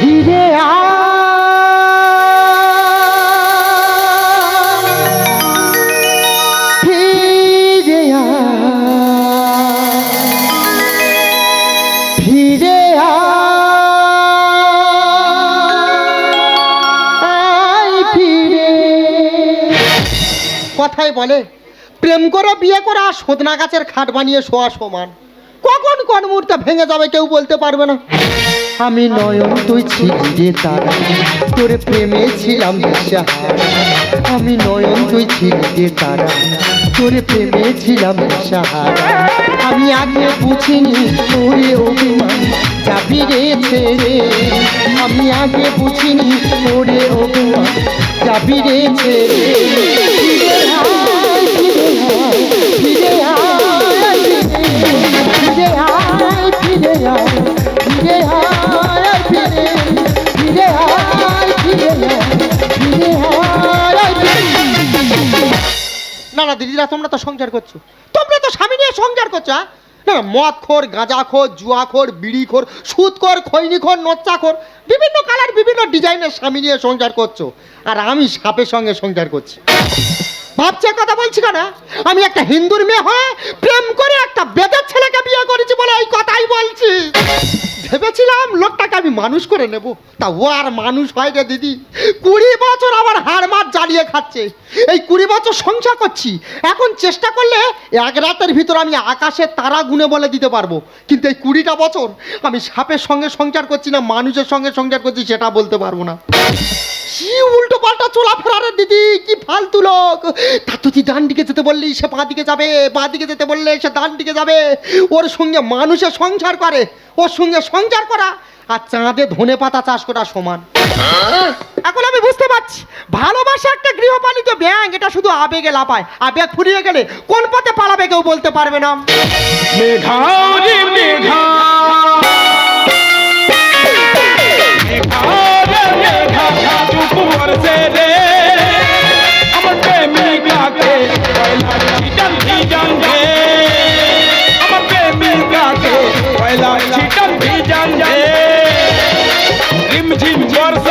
ফিরে কথাই বলে, প্রেম করে বিয়ে করা সদনা গাছের খাট বানিয়ে শোয়া সমান। কখন কোন মুহূর্তে ভেঙে যাবে কেউ বলতে পারবে না। আমি নয়ন, তুই ছিলি রে তারা। তোর প্রেমে ছিলাম দিশাহারা আমি নয়ন, তুই ছিলি রে তারা। তোর প্রেমে ছিলাম দিশাহারা আমি আগে বুঝিনি তোরে অভিমান যাবি রে ছেড়ে আমি আগে বুঝিনি তোরে অভিমান যাবি রে ছেড়ে সংসার করছ? তোমরা তো স্বামী নিয়ে সংসার করছ হ্যাঁ? না মদ খোর গাঁজা খোর জুয়া খোর বিড়ি খোর সুদ খোর খৈনি খোর নচ্চা খোর বিভিন্ন কালার, বিভিন্ন ডিজাইনের স্বামী নিয়ে সংসার করছ, আর আমি সাপের সঙ্গে সংসার করছি। ভাবছে কথা বলছি কেন? আমি একটা হিন্দুর মেয়ে হয়ে প্রেম করে একটা বেদের ছেলেকে বিয়ে করেছি বলে এই কথাই বলছি। ভেবেছিলাম লোকটাকে আমি মানুষ করে নেব, তা ও আর মানুষ হয় রে দিদি। কুড়ি বছর আমার হাড় খাচ্ছে। এই কুড়ি বছর সংসার করছি। এখন চেষ্টা করলে এক রাতের ভিতর আমি আকাশে তারা গুনে বলে দিতে পারব। কিন্তু এই কুড়িটা বছর আমি সাপের সঙ্গে সংসার করছি না, মানুষের সঙ্গে সংসার করছি সেটা বলতে পারব না। কি উল্টো পাল্টা চলাফেরা রে দিদি, কি ফালতু লোক। তা তুই ডান দিকে যেতে বললি, সে বাঁ দিকে যাবে, বাঁ দিকে যেতে বললে সে ডান দিকে যাবে। ওর সঙ্গে মানুষের সংসার করে, ওর সঙ্গে সংসার করা আর চাঁদে ধনে পাতা চাষ করা সমান। এখন আমি বুঝতে পারছি, ভালোবাসা একটা গৃহপালিত ব্যাংক এটা শুধু আবেগে লাপায় আবেগ ফুরিয়ে গেলে কোন পথে পালাবে কেউ বলতে পারবে না। মেঘা মেঘা।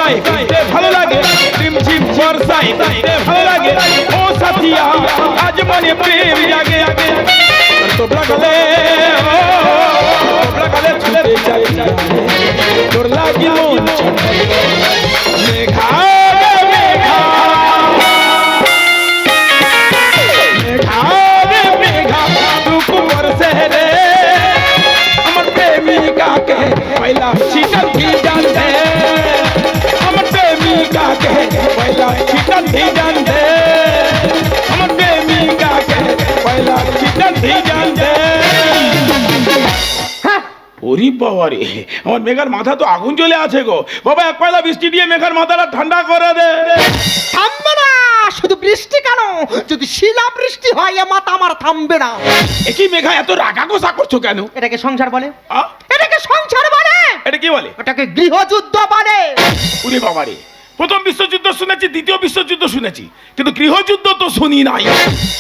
বর্ষায় ভিজতে ভালো লাগে। রিমঝিম বর্ষায়। ভিজতে ভালো লাগে। ও সাথিয়া, আজ মনে প্রেম জাগে তোবলা গলে তোবলা আমার প্রেমিকাকে পয়লা ছিটান ভিজান ওরি বাবা আমার মেঘার মাথা তো আগুন চলে আছে গো। বাবা এক পয়লা বৃষ্টি দিয়ে মেঘার মাথাটা ঠান্ডা করে দে। থামবে না শুধু বৃষ্টি কেন? যদি শিলা বৃষ্টি হয় এ মাথা আমার থামবে না। একই মেঘা এত রাগা গোসা করছ কেন? এটাকে সংসার বলে। আ? এটাকে সংসার বলে। এটা কি বলে? ওটাকে গৃহযুদ্ধ বলে। উরে বাবা রে প্রথম বিশ্বযুদ্ধ শুনেছি দ্বিতীয় বিশ্বযুদ্ধ শুনেছি কিন্তু গৃহযুদ্ধ তো শুনি নাই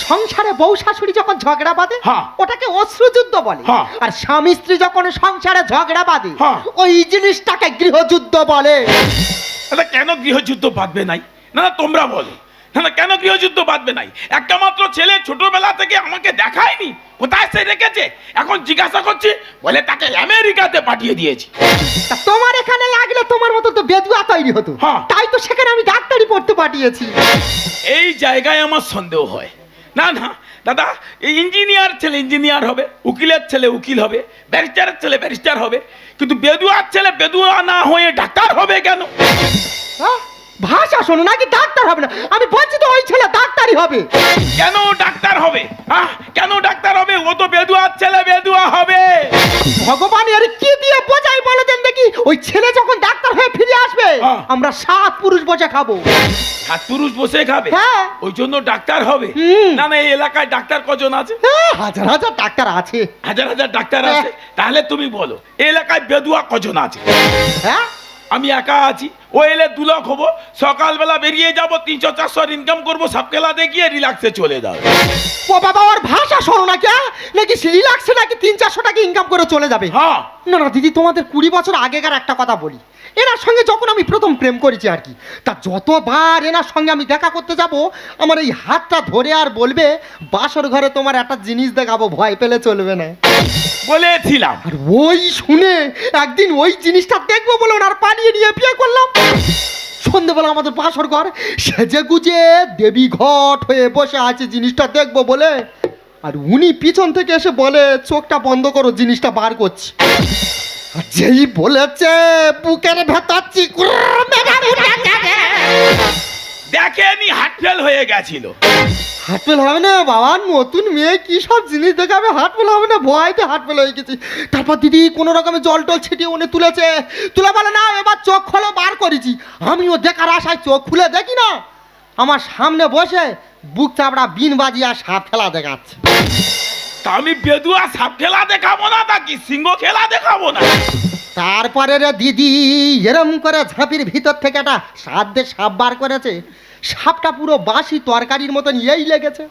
সংসারে বউ শাশুড়ি যখন ঝগড়া বাঁধে হ্যাঁ। ওটাকে অশ্রুযুদ্ধ বলে হ্যাঁ। আর স্বামী স্ত্রী যখন সংসারে ঝগড়া বাঁধে হ্যাঁ। ওই জিনিসটাকে গৃহযুদ্ধ বলে কেন গৃহযুদ্ধ বাঁধবে নাই না না তোমরা বলো না কেন গৃহযুদ্ধ বাঁধবে নাই? একটা মাত্র ছেলে ছোটবেলা থেকে আমাকে দেখায়নি। কোথায় সে রেখেছে? এখন জিজ্ঞাসা করছি বলে তাকে আমেরিকাতে পাঠিয়ে দিয়েছি। তোমার এখানে লাগলে তোমার মতো তো বেদুয়া তৈরি হতো। হ্যাঁ। তাই তো সেখানে আমি ডাক্তারি পড়তে পাঠিয়েছি। এই জায়গায় আমার সন্দেহ হয়। না না দাদা এই ইঞ্জিনিয়ার ছেলে ইঞ্জিনিয়ার হবে উকিলের ছেলে উকিল হবে ব্যারিস্টারের ছেলে ব্যারিস্টার হবে কিন্তু বেদুয়ার ছেলে বেদুয়া না হয়ে ডাক্তার হবে কেন? হ্যাঁ? ভাষা শোনো নাকি ডাক্তার হবে না? আমি বলছি তো ওই ছেলে ডাক্তারই হবে। কেন ডাক্তার হবে? হ্যাঁ কেন ডাক্তার হবে? ও তো বেদুয়ার ছেলে বেদুয়া হবে। ভগবান এর কি দিয়ে বোঝাই বলে দেন দেখি? ওই ছেলে যখন ডাক্তার হয়ে ফিরে আসবে হ্যাঁ। আমরা সাত পুরুষ বসে খাব। সাত পুরুষ বসে খাবে? হ্যাঁ। ওই জন্য ডাক্তার হবে। হুম। না না এই এলাকায় ডাক্তার কজন আছে? হ্যাঁ, হাজার হাজার ডাক্তার আছে। হাজার হাজার ডাক্তার হ্যাঁ। আছে তাহলে তুমি বলো এই এলাকায় বেদুয়া কজন আছে? হ্যাঁ? আমি একা আছি। ও এলে দু লাখ হব। সকালবেলা বেরিয়ে যাব তিনশো চারশো ইনকাম করব সাপকেলা দেখিয়ে রিল্যাক্সে চলে যাবে ও বাবা ওর ভাষা শোনো না কে? নাকি রিল্যাক্সে নাকি তিন চারশো টাকা ইনকাম করে চলে যাবে? হ্যাঁ। না না দিদি তোমাদের কুড়ি বছর আগেকার একটা কথা বলি। এনার সঙ্গে যখন আমি প্রথম প্রেম করেছি আর কি তা যতবার এনার সঙ্গে আমি দেখা করতে যাব আমার এই হাতটা ধরে আর বলবে বাসর ঘরে তোমার একটা জিনিস দেখাবো ভয় পেলে চলবে না। বলেছিলাম। আর ওই শুনে একদিন ওই জিনিসটা দেখব বলে ওনার পালিয়ে নিয়ে বিয়ে করলাম। সন্ধেবেলা আমাদের বাসর ঘর সেজে গুজে দেবী ঘট হয়ে বসে আছে জিনিসটা দেখব বলে আর উনি পিছন থেকে এসে বলে চোখটা বন্ধ করো জিনিসটা বার করছি। যেই বলেছে বুকের ভেতর চিকুর। দেখেনি হাট ফেল হয়ে গেছিল। হাট ফেল হবে না বাবা নতুন মেয়ে কি সব জিনিস দেখাবে হাট ফেল হবে না ভয়তে হাট ফেল হয়ে গেছি। তারপর দিদি কোনো রকমের জল টল ছিটিয়ে উনি তুলেছে। তুলে বলে না এবার চোখ খোলো বার করেছি। আমিও দেখার আশায় চোখ খুলে দেখি না। আমার সামনে বসে বুক চাপড়া বিন বাজিয়া সাপ খেলা দেখাচ্ছে। তা আমি বেদুয়া সাপ খেলা দেখাবো না তা কি সিংহ খেলা দেখাবো না। তারপরে রে দিদি এরম করে ঝাঁপির ভিতর থেকে একটা সাধ্যে সাপ বার করেছে। সাপটা পুরো বাসি তরকারির মতন এই লেগেছে।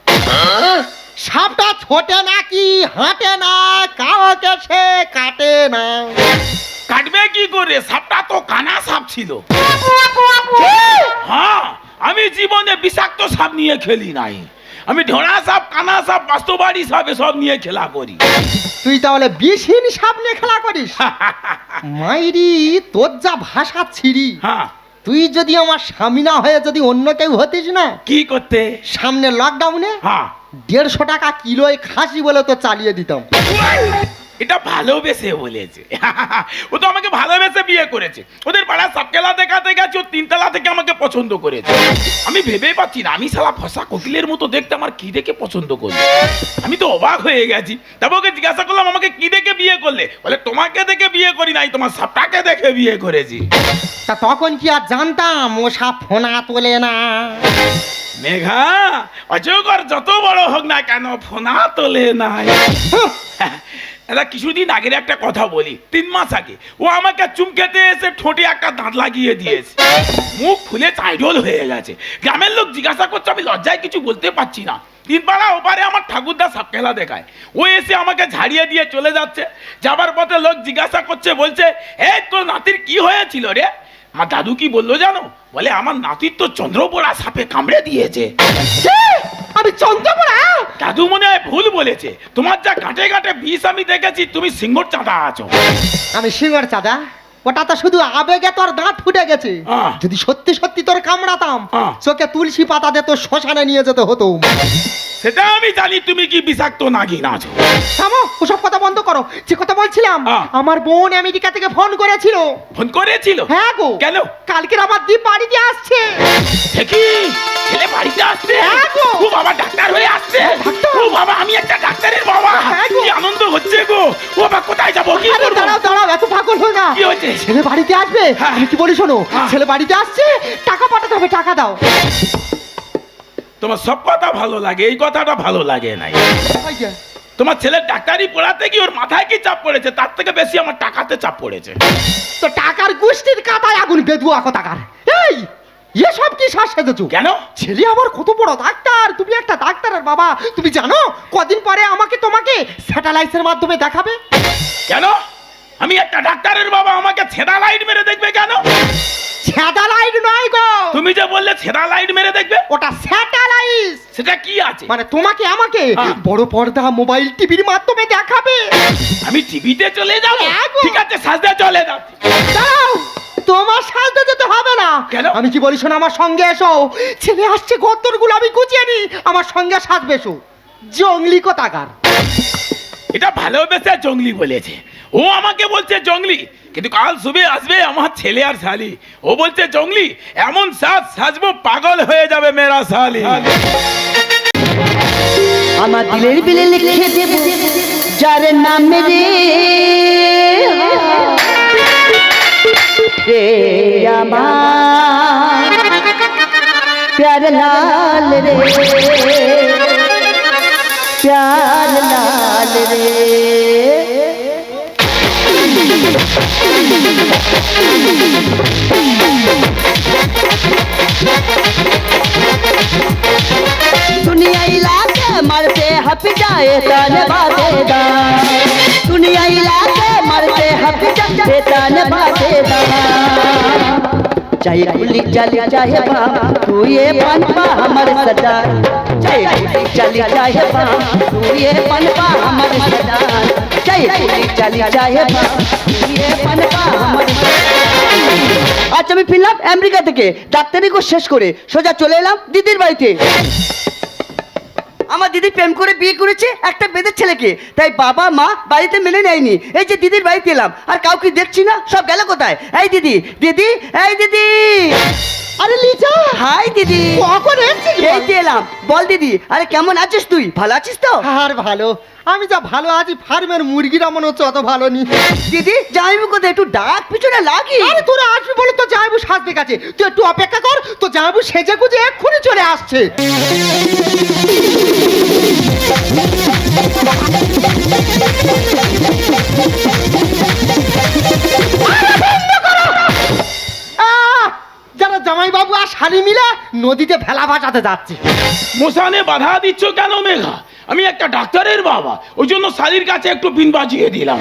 সাপটা ছোটে নাকি হাঁটে না কাউকে সে কাটে না। কাটবে কি করে? সাপটা তো কানা সাপ ছিল। হ্যাঁ আমি জীবনে বিষাক্ত সাপ নিয়ে খেলি নাই। আমি ঢোড়া সাপ কানা সাপ বাস্তবাড়ি সাপ এসব নিয়ে খেলা করি। তুই তাহলে বিষহীন সাপ নিয়ে খেলা করিস? মাইরি তোর যা ভাষা ছিড়ি। হ্যাঁ তুই যদি আমার স্বামী না হয়ে যদি অন্য কেউ হতিস না কি করতে? সামনে লকডাউনে হ্যাঁ দেড়শো টাকা কিলোয় খাসি বলে তো চালিয়ে দিতাম। এটা ভালোবেসে বলেছে। ও তো আমাকে ভালোবেসে বিয়ে করেছে। ওদের পাড়া সাপ খেলা দেখাতে গেছে ও তিনতলা থেকে আমাকে পছন্দ করেছে। আমি ভেবেই পাচ্ছি না আমি সালা ফসা কোকিলের মতো দেখতে আমার কি দেখে পছন্দ করলে আমি তো অবাক হয়ে গেছি। তারপর ওকে জিজ্ঞাসা করলাম আমাকে কি দেখে বিয়ে করলে? বলে তোমাকে দেখে বিয়ে করি নাই তোমার সাপটাকে দেখে বিয়ে করেছি। তা তখন কি আর জানতাম ও সাপ ফোনা তোলে না? মেঘা অজগর যত বড় হোক না কেন ফোনা তোলে নাই। দাদা কিছুদিন আগের একটা কথা বলি, তিন মাস আগে। ও আমাকে চুমকেতে এসে ঠোঁটে একটা দাঁত লাগিয়ে দিয়েছে। মুখ ফুলে চাইডল হয়ে গেছে। গ্রামের লোক জিজ্ঞাসা করছে, আমি লজ্জায় কিছু বলতে পারছি না। তিনপাড়া ওপারে আমার ঠাকুরদা সাপ খেলা দেখায়। ও এসে আমাকে ঝাড়িয়ে দিয়ে চলে যাচ্ছে। যাবার পথে লোক জিজ্ঞাসা করছে, বলছে, এই তোর নাতির কি হয়েছিল রে? আমার দাদু কি বলল জানো? বলে আমার নাতির তো চন্দ্রপোড়া সাপে কামড়ে দিয়েছে। আমি চন্দ্রপড়া? দাদু মনে হয় ভুল বলেছে। তোমার যা ঘাটে ঘাটে বিষ আমি দেখেছি তুমি সিংহর চাঁদা আছো। আমি সিংহর চাঁদা? ওটা তো শুধু আবেগে তোর দাঁত ফুটে গেছে। যদি সত্যি সত্যি তোর কামড়াতাম চোখে তুলসী পাতা দিয়ে তোর শ্মশানে নিয়ে যেতে হতো সেটা আমি জানি তুমি কি বিষাক্ত আছো। থামো ওসব কথা বন্ধ করো। যে কথা বলছিলাম আমার বোন আমেরিকা থেকে ফোন করেছিল। ফোন করেছিল? হ্যাঁ গো। কেন? কালকের আমার বাড়িতে আসছে। দেখি ছেলে বাড়িতে আসছে? হ্যাঁ গো। ও বাবা ডাক্তার হয়ে আসছে। ডাক্তার? ও বাবা আমি একটা ডাক্তারের বাবা। হ্যাঁ কি আনন্দ হচ্ছে গো। ও বাবা কোথায় যাব? কি করব? দাঁড়াও দাঁড়াও এত পাগল হয়ে না। কি হয়েছে? ছেলে বাড়িতে আসবে? হ্যাঁ। আমি কি বলি শোনো হ্যাঁ। ছেলে বাড়িতে আসছে টাকা পাঠাতে হবে টাকা দাও। তোমার সব কথা ভালো লাগে এই কথাটা ভালো লাগে নাই। তোমার ছেলে ডাক্তারি পড়াতে কি ওর মাথায় কি চাপ পড়েছে? তার থেকে বেশি আমার টাকাতে চাপ পড়েছে। তো টাকার গোষ্ঠীর কাতায় আগুন বেদুয়া কথাকার? এই এসব কি শ্বাস সেজেছো কেন? ছেলে আমার কত বড় ডাক্তার? তুমি একটা ডাক্তারের বাবা। তুমি জানো কদিন পরে আমাকে তোমাকে স্যাটেলাইটের মাধ্যমে দেখাবে? কেন? আমি একটা ডাক্তারের বাবা আমাকে ছেঁড়া লাইট মেরে দেখবে কেন? স্যাটেলাইট নয় গো। তুমি যে বললে ছেঁড়া লাইট মেরে দেখবে? ওটা স্যাটেলাইট। সেটা কি আছে? মানে তোমাকে আমাকে। বড় পর্দা মোবাইল টিভির মাধ্যমে দেখাবে। আমি টিভিতে চলে যাব? হ্যাঁ। ঠিক আছে সাজতে চলে যাও। দাঁড়াও তোমার সাজতে যেতে হবে না। কেন? আমি কি বলি শোনো আমার সঙ্গে এসো। ছেলে আসছে গত্তরগুলো আমি গুছিয়ে নি আমার সঙ্গে সাজবে এসো। জঙ্গলি কোথাকার। এটা ভালোবেসে জঙ্গলি বলেছে। ও আমাকে বলছে, জঙ্গলি, কিন্তু কাল সুবে আসবে আমার ছেলে আর শালি। ও বলছে, জঙ্গলি, এমন সাজ সাজবো, পাগল হয়ে যাবে মেরা শালি। আমার দিলের বিলে লিখে দেব, যার নাম রে আমার। প্যার লাল রে, প্যার লাল রে। दुनिया इलाके मरते हप जाए तन बातेदा दुनिया इलाके मरते हप चाहे गोली चली चाहे बम तू ये पनपा हमर सरदार चाहे गोली चली चाहे बम तू ये पनपा हमर सरदार चाहे गोली चली चाहे बम तू ये पनपा हमर আজ আমি ফিরলাম আমেরিকা থেকে ডাক্তারি কোর্স শেষ করে সোজা চলে এলাম দিদির বাড়িতে আমার দিদি প্রেম করে বিয়ে করেছে একটা বেদের ছেলেকে। তাই বাবা মা বাড়িতে মেনে নেয়নি। এই যে দিদির বাড়িতে এলাম আর কাউকে দেখছি না সব গেল কোথায়? এই দিদি দিদি এই দিদি। আরে লিজা! হাই দিদি। কখন এসেছিস এই এলাম। বল দিদি আরে কেমন আছিস তুই? ভালো আছিস তো? আর ভালো। আমি যা ভালো আছি ফার্মের মুরগিরা মনে হচ্ছে অত ভালো নি। দিদি যাইবো কোথায়? একটু ডাক পিছনে লাগি। আরে তোরা আসবি বলে তো জামাইবু সাজবে কাছে তুই একটু অপেক্ষা কর তো জামাইবু সেজে গুজে এক্ষুনি চলে আসছে। আহ! যারা জামাইবাবু আর শালি মিলে নদীতে ভেলা ভাসাতে যাচ্ছে। মোসানে বাধা দিচ্ছ কেন মেঘা? আমি একটা ডাক্তারের বাবা ওই জন্য শালির কাছে একটু বিন বাজিয়ে দিলাম।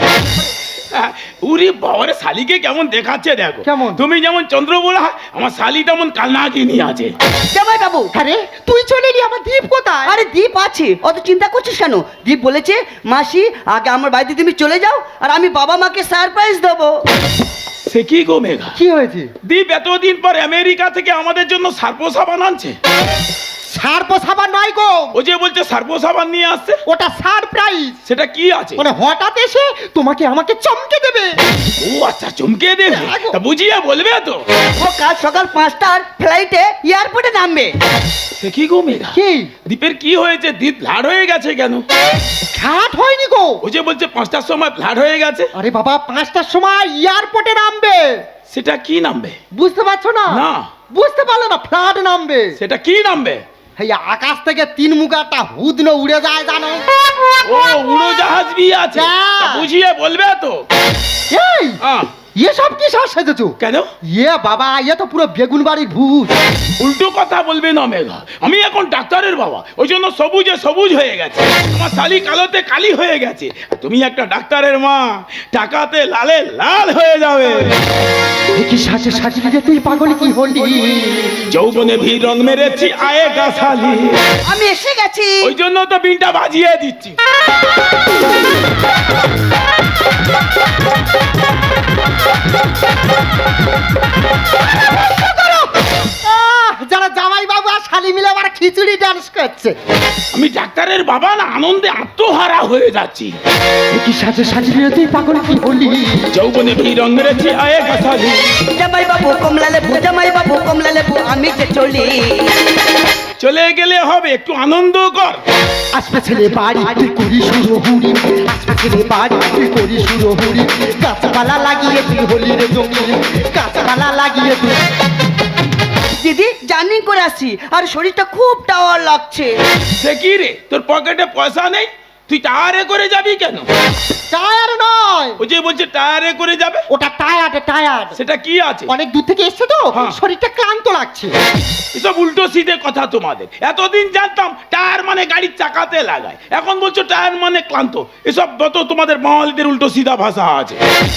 হ্যাঁ, উরি বাবারে শালিকে কেমন দেখাচ্ছে দেখো। কেমন? তুমি যেমন চন্দ্রবোলা আমার শালি তেমন কালনাকিনি আছে। জামাই বাবু আরে তুই চলে এলি আমার দ্বীপ কোথায়? আরে দীপ আছে অত চিন্তা করছিস কেন? দীপ বলেছে মাসি আগে আমার বাড়িতে তুমি চলে যাও আর আমি বাবা মাকে সারপ্রাইজ দেবো। সে কি গো মেঘা? কি হয়েছে? দীপ এতদিন পর আমেরিকা থেকে আমাদের জন্য সার্পো সাবান আনছে সার্প সাবান নয় গো। ও যে বলছে সার্পো সাবান নিয়ে আসছে? ওটা সারপ্রাইজ। সেটা কি আছে? মানে হঠাৎ এসে তোমাকে আমাকে চমকে দেবে। ও আচ্ছা চমকে দেবে? তা বুঝিয়ে বলবে তো। ও কাল সকাল পাঁচটার ফ্লাইটে এয়ারপোর্টে নামবে। সে কি গো মেঘা কি? দীপের কি হয়েছে? দীপ ফ্ল্যাট হয়ে গেছে কেন? ঘাট হয়নি গো। ও যে বলছে পাঁচটার সময় ফ্ল্যাট হয়ে গেছে? আরে বাবা পাঁচটার সময় এয়ারপোর্টে নামবে। সেটা কি নামবে? বুঝতে পারছ না? না। বুঝতে পারলে না ফ্লাড নামবে। সেটা কি নামবে? এই আকাশ থেকে তিন মুখাটা হুদনো উড়ে যায় জানো? ও উড়োজাহাজ বি আছে? যা। বুঝিয়ে বলবে তো? এই! এসব কি সাজ সেজেছো? কেন? ইয়ে বাবা ইয়ে তো পুরো বেগুন বাড়ির ভূত। উল্টো কথা বলবে না মেঘা। আমি এখন ডাক্তারের বাবা ওই জন্য সবুজে সবুজ হয়ে গেছে। আমার শালি কালোতে কালি হয়ে গেছে। তুমি একটা ডাক্তারের মা টাকাতে লালে লাল হয়ে যাবে। কি সাজে সাজিয়ে যে তুই পাগল কি হলি? যৌবনে ভি রং মেরেছি আয়ে গাছালি আমি এসে গেছি। ওই জন্য তো বিনটা বাজিয়ে দিচ্ছি। যারা জামাই বাবু মিলে আবার খিচুড়ি ডান্স করছে। আমি ডাক্তারের বাবা না আনন্দে আত্মহারা হয়ে যাচ্ছি। কি সাজে সাজিয়ে তুই পাগল কি হলি? যৌবনে ভি রং মেরেছি আয়ে গাছালি জামাই বাবু কমলা লেবু জামাই বাবু কমলা লেবু আমি যে চলি। চলে গেলে হবে একটু আনন্দ কর। আসবে ছেলে বাড়ি তুই করি শুরু হুড়ি আসবে ছেলে বাড়ি তুই করি শুরু হুড়ি গাছপালা লাগিয়ে তুই হলি রে জমি গাছপালা লাগিয়ে তুই দিদি জার্নি করে আসি আর শরীরটা খুব টাওয়ার লাগছে। সে কি রে, তোর পকেটে পয়সা নেই? তুই টায়ারে করে যাবি কেন? টায়ার নয়। ও যে বলছে টায়ারে করে যাবে? ওটা টায়ার টায়ার সেটা কি আছে? অনেক দূর থেকে এসছে তো হ্যাঁ। শরীরটা ক্লান্ত লাগছে। এসব উল্টো সিধে কথা তোমাদের। এতদিন জানতাম টায়ার মানে গাড়ির চাকাতে লাগায়। এখন বলছো টায়ার মানে ক্লান্ত। এসব যত তোমাদের বাঙালিদের উল্টো সিধা ভাষা আছে।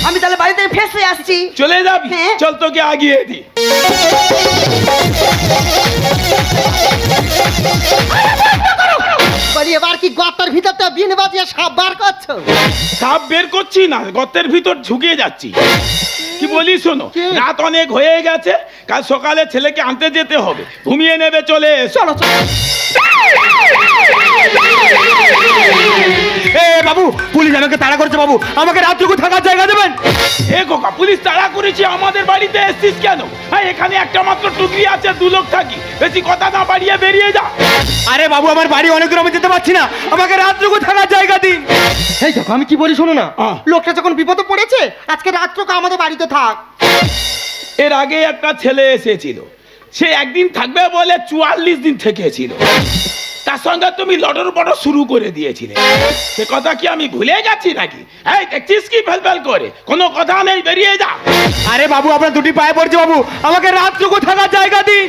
আমি তাহলে বাড়িতে ফেসে আসছি। চলে যাবি? হ্যাঁ। চল তোকে আগিয়ে দি। বলি এবার কি গর্তের ভিতরটা বিন বাজিয়ে সাপ বার করছ? সাপ বের করছি না গর্তের ভিতর ঝুঁকে যাচ্ছি। কি বলি শোনো রাত অনেক হয়ে গেছে কাল সকালে ছেলেকে আনতে যেতে হবে। ঘুমিয়ে নেবে চলে চলো চলো। বাবু পুলিশ আমাকে তাড়া করছে বাবু। আমাকে রাত্রিকু থাকার জায়গা দেবেন। এ কোকা পুলিশ তাড়া করেছি আমাদের বাড়িতে এসছিস কেন? হ্যাঁ এখানে একটা মাত্র টুকরি আছে দু লোক থাকি। বেশি কথা না বাড়িয়ে বেরিয়ে যা। আরে বাবু আমার বাড়ি অনেক দূর আমি যেতে পারছি না। আমাকে রাত্রিকু থাকার জায়গা দিন। এই দেখো আমি কি বলি শোনো না। লোকটা যখন বিপদে পড়েছে আজকে রাত্রকে আমাদের বাড়িতে থাক। এর আগে একটা ছেলে এসেছিল। সে একদিন থাকবে বলে চুয়াল্লিশ দিন থেকেছিল। তার সঙ্গে তুমি লটর বড় শুরু করে দিয়েছিলে। সে কথা কি আমি ভুলে গেছি নাকি? এই দেখছিস কি ফেল ফেল করে? কোনো কথা নেই বেরিয়ে যা। আরে বাবু আপনার দুটি পায়ে পড়ছে বাবু। আমাকে রাত্রিকু থাকার জায়গা দিন।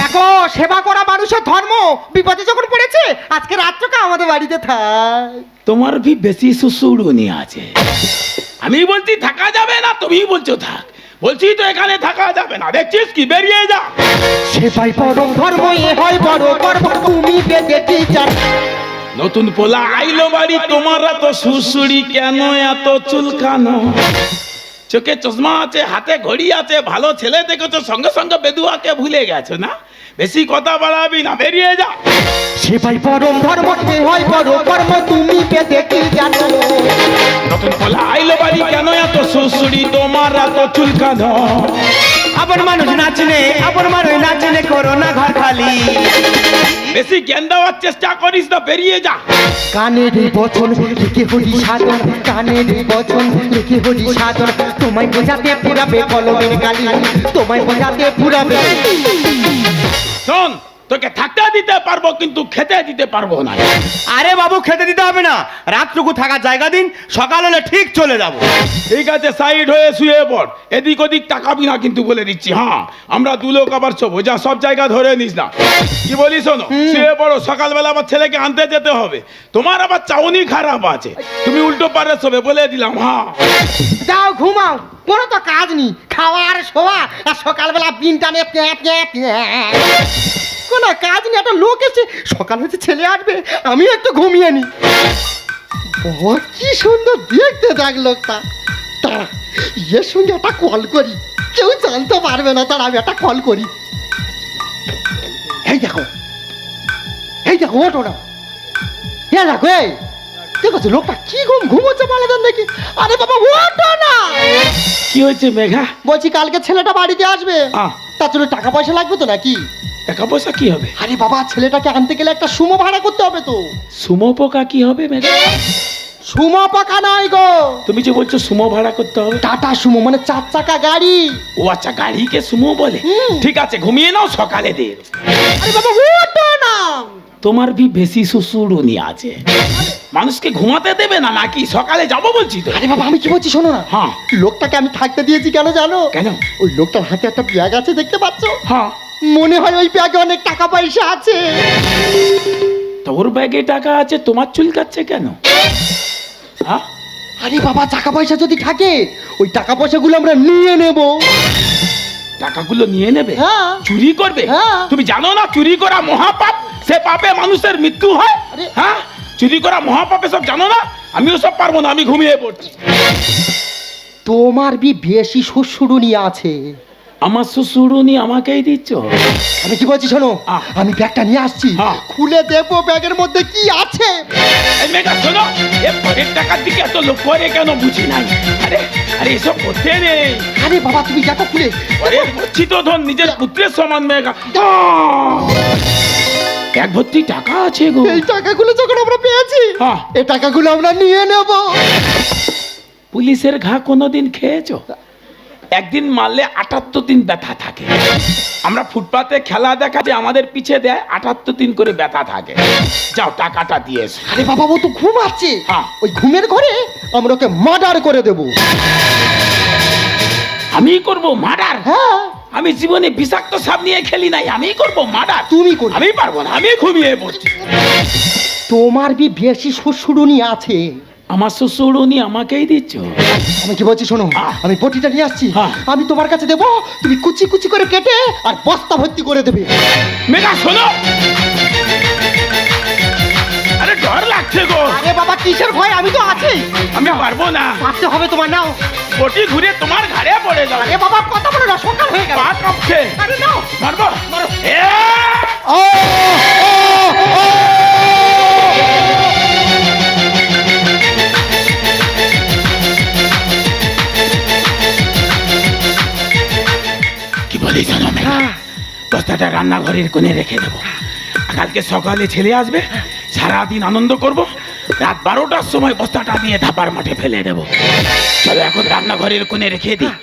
দেখো সেবা করা মানুষের ধর্ম। বিপদে যখন পড়েছে আজকে রাত্রকে আমাদের বাড়িতে থাক। তোমার ভি বেশি সুসুড়ুনি আছে। আমি বলছি থাকা যাবে না তুমি বলছো থাক। বলছি তো এখানে থাকা যাবে না। দেখছিস কি? বেরিয়ে যা। সেটাই পরম ধর্ম এ হয় বড় কর্ম তুমি পেতে টিচার নতুন পোলা আইলো বাড়ি তোমার তো সুসুড়ি কেন? এত চুলকানো। চোখে চশমা আছে হাতে ঘড়ি আছে ভালো ছেলে দেখেছ সঙ্গে সঙ্গে বেদুয়াকে ভুলে গেছো না? বেশি কথা বাড়াবি না বেরিয়ে যা। সেবাই পরম ধর্ম কে হয় বড় কর্ম তুমি পেতে কি জানো নতুন পোলা আইলো বাড়ি কেন এত সুসুড়ি তোমার এত চুলকানো। আপন মানুষ নাচনে আপন মানুষ নাচনে করো না ঘর খালি। বেশি জ্ঞান দেওয়ার চেষ্টা করিস না বেরিয়ে যা। কানের বচন লিখে হরি সাধন। কানের বচন লিখে হরি সাধন। তোমায় বোঝাতে পুরাবে কলমের কালি তোমায় বোঝাতে পুরাবে শোন তোকে থাকতে দিতে পারব কিন্তু খেতে দিতে পারব না। আরে বাবু খেতে দিতে হবে না। রাতটুকু থাকার জায়গা দিন সকাল হলে ঠিক চলে যাব। ঠিক আছে সাইড হয়ে শুয়ে পড়। এদিক ওদিক তাকাবি না কিন্তু বলে দিচ্ছি হ্যাঁ আমরা দু লোক আবার শোবো যা সব জায়গা ধরে নিস না। কি বলি শোনো শুয়ে পড়ো সকালবেলা আবার ছেলেকে আনতে যেতে হবে। তোমার আবার চাউনি খারাপ আছে তুমি উল্টো পারে শোবে বলে দিলাম হ্যাঁ। যাও ঘুমাও কোনো তো কাজ নেই খাওয়া আর শোয়া আর সকালবেলা বিনটা নিয়ে প্যাঁ প্যাঁ। কাজ নেই একটা লোক এসে সকাল হচ্ছে ছেলে আসবে আমি একটু ঘুমিয়ে নি। কি সুন্দর দেখতে দেখ লোকটা। তারা এর সঙ্গে একটা কল করি। কেউ জানতে পারবে না তার আমি একটা কল করি। এই দেখো এই দেখো ওটো না। এ দেখো এই। দেখো লোকটা কি ঘুম ঘুমোচ্ছে বলে দেন দেখি। আরে বাবা ওটো না। কি হয়েছে মেঘা? বলছি কালকে ছেলেটা বাড়িতে আসবে। তার জন্য টাকা পয়সা লাগবে তো নাকি? টাকা পয়সা কি হবে? আরে বাবা ছেলেটাকে আনতে গেলে একটা সুমো ভাড়া করতে হবে তো। সুমো পোকা কি হবে মেঘা সুমো পাকা নয় গো। তুমি যে বলছো সুমো ভাড়া করতে হবে? টাটা সুমো মানে চার চাকা গাড়ি। ও আচ্ছা গাড়িকে সুমো বলে। ঠিক আছে ঘুমিয়ে নাও সকালে দে আরে বাবা ওটো না। তোমার বি বেশি শ্বশুরুনি আছে। মানুষকে ঘুমাতে দেবে না নাকি? সকালে যাব বলছি তো। আরে বাবা আমি কি বলছি শোনো না। হ্যাঁ। লোকটাকে আমি থাকতে দিয়েছি কেন জানো? কেন? ওই লোকটার হাতে একটা ব্যাগ আছে দেখতে পাচ্ছ? হ্যাঁ। মনে হয় ওই ব্যাগে অনেক টাকা পয়সা আছে। তোর ব্যাগে টাকা আছে তোমার চুলকাচ্ছে কেন? হ্যাঁ? আরে বাবা টাকা পয়সা যদি থাকে ওই টাকা পয়সাগুলো আমরা নিয়ে নেব। টাকাগুলো নিয়ে নেবে? হ্যাঁ। চুরি করবে? হ্যাঁ। তুমি জানো না চুরি করা মহাপাপ? সে পাপে মানুষের মৃত্যু হয়? আরে। হ্যাঁ? চুরি করা মহাপাপে সব জানো না? আমিও সব পারব না আমি ঘুমিয়ে পড়ছি। তোমার বি বেশি শ্বশুরুনি আছে। আমার শ্বশুরুনি আমাকেই দিচ্ছ। আমি কি বলছি শোনো। আমি ব্যাগটা নিয়ে আসছি। খুলে দেবো ব্যাগের মধ্যে কি আছে। এই মেঘা শোনো এ পরের টাকার দিকে এত লোক করে কেন বুঝি নাই? আরে আরে এসব করতে নেই। আরে বাবা তুমি দেখো খুলে। পরে করছি তো ধন নিজের পুত্রের সমান আহ! এক ভর্তি টাকা আছে গো। এই টাকাগুলো যখন আমরা পেয়েছি। এই টাকাগুলো আমরা নিয়ে নেব। পুলিশের ঘা কোনোদিন খেয়েছো? একদিন মারলে আটাত্তর দিন ব্যথা থাকে। আমরা ফুটপাতে খেলা দেখা যে আমাদের পিছে দেয় আটাত্তর দিন করে ব্যথা থাকে। যাও টাকাটা দিয়ে এসো। আরে বাবা ও তো ঘুমাচ্ছে হ্যাঁ। ওই ঘুমের ঘরে আমরা ওকে মার্ডার করে দেব। আমি করব মার্ডার হ্যাঁ। আমি জীবনে বিষাক্ত সাপ নিয়ে খেলি নাই আমি করব মার্ডার তুমি করবে। আমি পারব না আমি ঘুমিয়ে পড়ছি। তোমার বি বেশি শ্বশুরুনি আছে আমার শ্বশুরুনি আমাকেই দিচ্ছ। আমি কি বলছি শোনো। আমি বটিটা নিয়ে আসছি। হ্যাঁ। আমি তোমার কাছে দেবো তুমি কুচি কুচি করে কেটে আর বস্তা ভর্তি করে দেবে। মেঘা শোনো। আরে ডর লাগছে গো। আরে বাবা কিসের ভয়? আমি তো আছি। আমি পারব না। পারতে হবে তোমার নাও। বটি ঘুরে তোমার ঘাড়ে পড়ে যাবে আরে বাবা কথা বলো না সকাল হয়ে গেল। পা কাঁপছে। আরে নাও। মারবো? এ! ও কি বলিস না বস্তাটা রান্নাঘরের কোণে রেখে দেবো। কালকে সকালে ছেলে আসবে সারাদিন আনন্দ করব রাত বারোটার সময় বস্তাটা নিয়ে ধাপার মাঠে ফেলে দেবো। চলো এখন রান্নাঘরের কোণে রেখে দিই।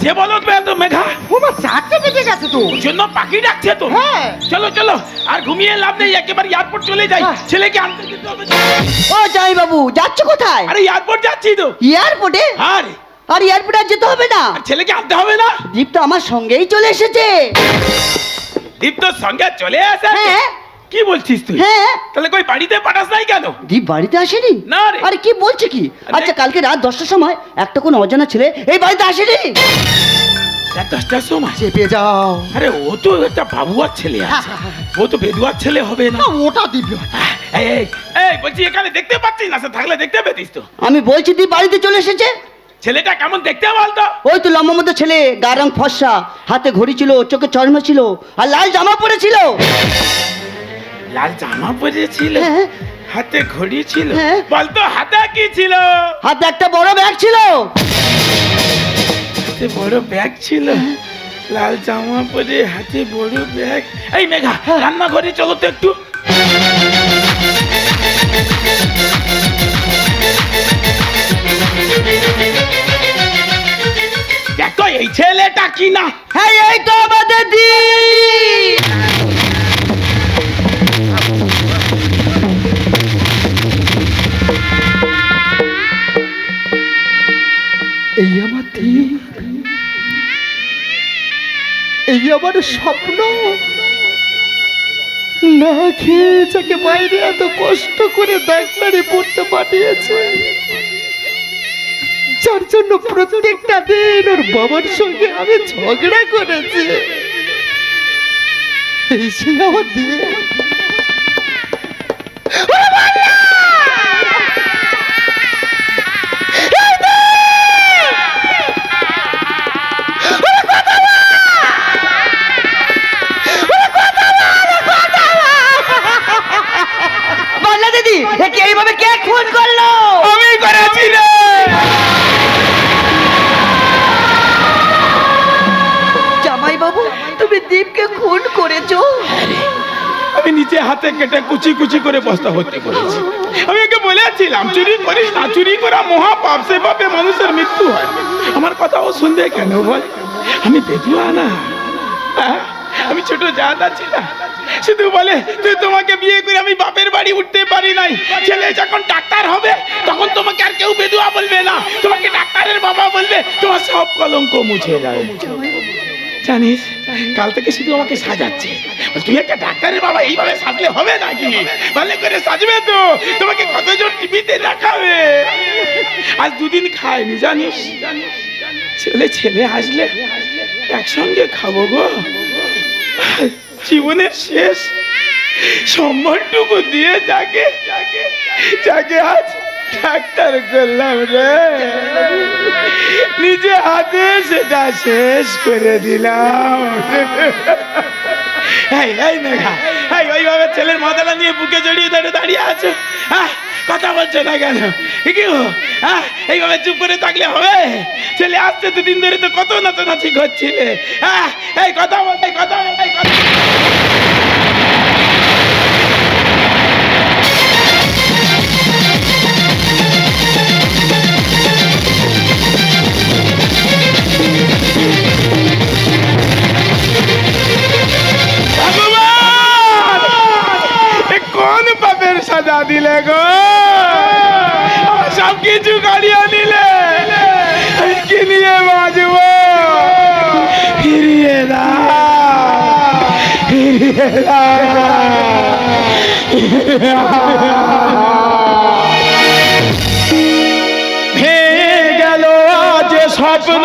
বাজে বলো তো মেঘা। তোমার চারটে বেজে গেছে তো। ওর জন্য পাখি ডাকছে তো। হ্যাঁ। চলো চলো আর ঘুমিয়ে লাভ নেই একেবারে এয়ারপোর্ট চলে যাই। হ্যাঁ। ছেলেকে আনতে যেতে হবে। ও যাই বাবু যাচ্ছ কোথায়? আরে এয়ারপোর্ট যাচ্ছি তো। এয়ারপোর্টে আরে আর এয়ারপোর্টে আর যেতে হবে না? আর ছেলেকে আনতে হবে না। দীপ তো আমার সঙ্গেই চলে এসেছে। দীপ তোর সঙ্গে চলে আসে হ্যাঁ। কি বলছিস তুই? হ্যাঁ। তাহলে কই বাড়িতে পাঠাস নাই কেন? দীপ বাড়িতে আসেনি? না রে। আরে কি বলছে কি? আচ্ছা কালকে রাত দশটার সময় একটা কোন অজানা ছেলে এই বাড়িতে আসেনি? রাত দশটার সময়? চেপে যাও। আরে ও তো একটা বাবুয়ার ছেলে আছে। ও তো বেদুয়ার ছেলে হবে না। ওটা দিবি এই এই, এই বলছি এখানে দেখতে পাচ্ছিস না? সে থাকলে দেখতে পেতিস তো। আমি বলছি দীপ বাড়িতে চলে এসেছে। ছেলেটা কেমন দেখতে বলতো? ওই তো লম্বা মতো ছেলে গা রং ফর্সা হাতে ঘড়ি ছিল চোখে চশমা ছিল আর লাল জামা পরেছিল লাল জামা পরেছিল হ্যাঁ। হাতে ঘড়ি ছিল। হ্যাঁ। বলতো হাতে কি ছিল? হাতে একটা বড় ব্যাগ ছিল। হাতে বড় ব্যাগ ছিল। লাল জামা পরে হাতে বড় ব্যাগ। এই মেঘা রান্নাঘরে চলো তো একটু। দেখো এই ছেলেটা কি না হ্যাঁ এই তো আমাদের দীপ আমার স্বপ্ন। না খেয়ে যাকে বাইরে এত কষ্ট করে ডাক্তারে পড়তে পাঠিয়েছে। যার জন্য প্রত্যেকটা দিন ওর বাবার সঙ্গে আমি ঝগড়া করেছি। এই আমার দিয়ে এইভাবে কে খুন করল? আমি করেছি রে। জামাই বাবু তুমি দীপকে খুন করেছ? আমি নিজে হাতে কেটে কুচি কুচি করে বস্তা ভর্তি করেছি। আমি ওকে বলেছিলাম চুরি করিস না চুরি করা মহা পাপ সে পাপে মানুষের মৃত্যু হয়। আমার কথা ও শুনবে কেন বল? আমি বেদুয়া না? আমি ছোট জাত আছি না শুধু বলে, তুই তোমাকে বিয়ে করে আমি বাপের বাড়ি উঠতে পারি নাই। ছেলে যখন ডাক্তার হবে, তখন তোমাকে আর কেউ বেদুয়া বলবে না। তোমাকে ডাক্তারের বাবা বলবে, তোমার সব কলঙ্ক মুছে যাবে জানিস, কাল থেকে শুধু আমাকে সাজাচ্ছে। তুই একটা ডাক্তারের বাবা, এইভাবে সাজলে হবে নাকি? ভালো করে সাজবে তো। তোমাকে কতজন টিভিতে দেখাবে? আজ দুদিন খায়নি, জানিস? ছেলে ছেলে আসলে একসঙ্গে খাব গো। জীবনের শেষ সম্মানটুকু দিয়ে যাকে যাকে আজ ডাক্তার করলাম রে। নিজে হাতে সেটা শেষ করে দিলাম। ছেলের মাথাটা নিয়ে বুকে জড়িয়ে দাঁড়িয়ে দাঁড়িয়ে আছো। হ্যাঁ কথা বলছো না কেন? কি হ্যাঁ এইভাবে চুপ করে থাকলে হবে? ছেলে, আসতে দুদিন ধরে তো কত নাচানাচি করছিলে? হ্যাঁ এই কথা বল, এই কথা বল, এই সাজা দিলে গো? ভেঙে গেল আজ স্বপ্ন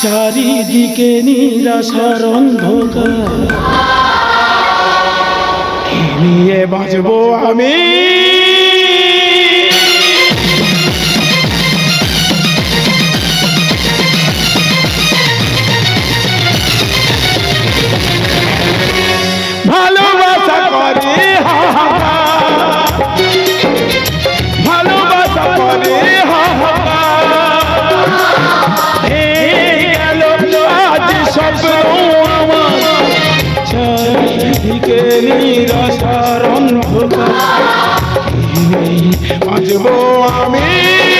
চারিদিকে নিরাশার অন্ধকার। নিয়ে বাঁচবো আমি? নিরাশার অন্ধকার বাঁচবো আমি